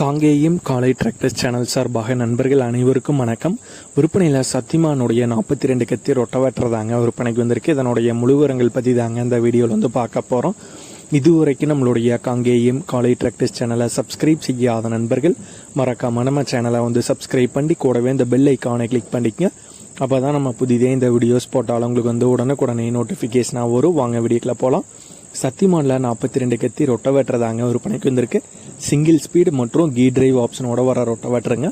காங்கேயம் காலை tractor channel சார்பாக நண்பர்கள் அனைவருக்கும் வணக்கம். விற்பனையில் சத்திமானுடைய நாற்பத்தி ரெண்டு கத்தி ரொட்டவேட்டர் தாங்க விற்பனைக்கு வந்திருக்கு. இதனுடைய முழுவரங்கள் பற்றி தாங்க இந்த வீடியோவில் வந்து பார்க்க போகிறோம் இதுவரைக்கும் நம்மளுடைய காங்கேயம் காலை டிராக்டர்ஸ் சேனலை சப்ஸ்கிரைப் செய்யாத நண்பர்கள் மறக்காம நம்ம சேனலை வந்து சப்ஸ்கிரைப் பண்ணி கூடவே இந்த பெல் ஐக்கானை கிளிக் பண்ணிக்கங்க. அப்போ தான் நம்ம புதிதே இந்த வீடியோஸ் போட்டாலும் உங்களுக்கு வந்து உடனுக்குடனே நோட்டிஃபிகேஷனாக வரும். வாங்க வீடியோக்கில் போகலாம் சத்திமானில் நாற்பத்தி ரெண்டு கத்தி ரொட்டவேட்டர் தாங்க விற்பனைக்கு வந்திருக்கு. சிங்கிள் ஸ்பீடு மற்றும் கீ டிரைவ் ஆப்ஷனோட வர ரொட்டவேட்டருங்க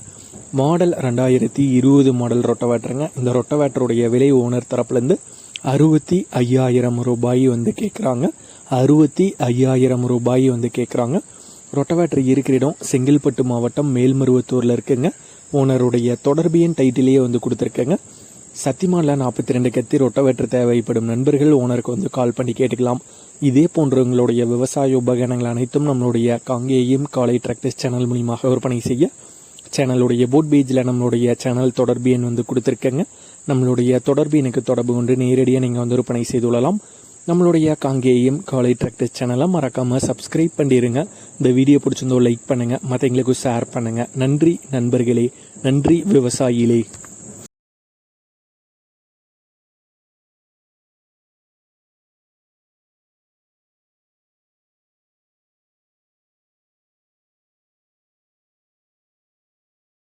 மாடல் ரெண்டாயிரத்தி இருபது மாடல் ரொட்டவேட்டருங்க இந்த ரொட்டவேட்டருடைய விலை ஓனர் தரப்புலேருந்து அறுபத்தி ஐயாயிரம் ரூபாய் வந்து கேட்குறாங்க அறுபத்தி ஐயாயிரம் ரூபாய் வந்து கேட்குறாங்க ரொட்டவேட்டர் இருக்கிற இடம் செங்கல்பட்டு மாவட்டம் மேல்மருவத்தூரில் இருக்குங்க. ஓனருடைய தொடர்பியின் டைட்டிலேயே வந்து கொடுத்துருக்கேங்க. சத்தியமால நாற்பத்தி ரெண்டு கத்தி ரொட்டவேட்டர் தேவைப்படும் நண்பர்கள் ஓனருக்கு வந்து கால் பண்ணி கேட்டுக்கலாம். இதே போன்றவங்களுடைய விவசாய உபகரணங்கள் அனைத்தும் நம்மளுடைய காங்கேயம் காலை டிராக்டர்ஸ் சேனல் மூலியமாக விற்பனை செய்ய சேனலுடைய போட் பேஜில் நம்மளுடைய சேனல் தொடர்பு எண் வந்து கொடுத்துருக்கேங்க. நம்மளுடைய தொடர்பு எனக்கு தொடர்பு கொண்டு நேரடியாக நீங்கள் வந்து விற்பனை செய்து கொள்ளலாம். நம்மளுடைய காங்கேயம் காலை டிராக்டர்ஸ் சேனலை மறக்காமல் சப்ஸ்கிரைப் பண்ணிடுங்க இந்த வீடியோ பிடிச்சிருந்தோ லைக் பண்ணுங்கள் மற்றவங்களுக்கும் ஷேர் பண்ணுங்கள் நன்றி நண்பர்களே. நன்றி விவசாயிகளே.